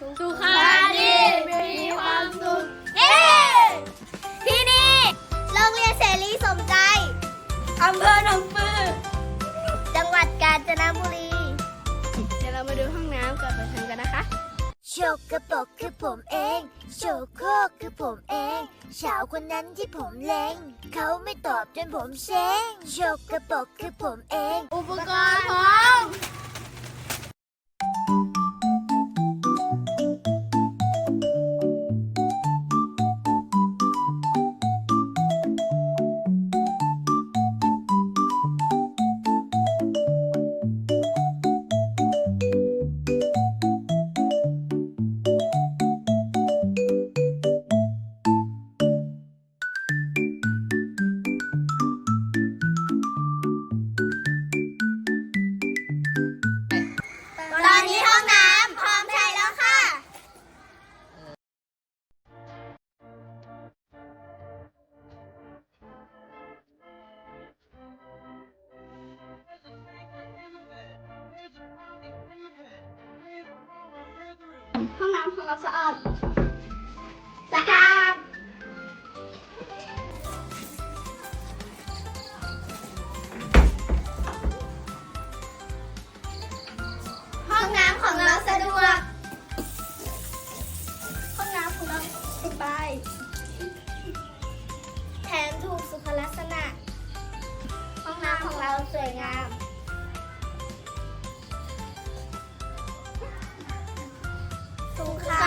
สุขาดีมีความสุขเย้ที่นี่โรงเรียนเสรีสมใจอำเภอหนองปือจังหวัดกาญจนบุรี เดี๋ยวเรามาดูห้องน้ำก่อนไปทำกันนะคะ โชกกระปรกคือผมเอง โชกโคกคือผมเองสาวคนนั้นที่ผมเล็ง เขาไม่ตอบจนผมเซ็งโชกกระปรกคือผมเอง อุปกรณ์พร้อม ห้องน้ำของเราสะอาดสะอาดห้องน้ำของเราสะดวก ห้องน้ำของเราสบายแถมถูกสุขลักษณะ ห้องน้ำของเราสวยงาม ถูกค่ะ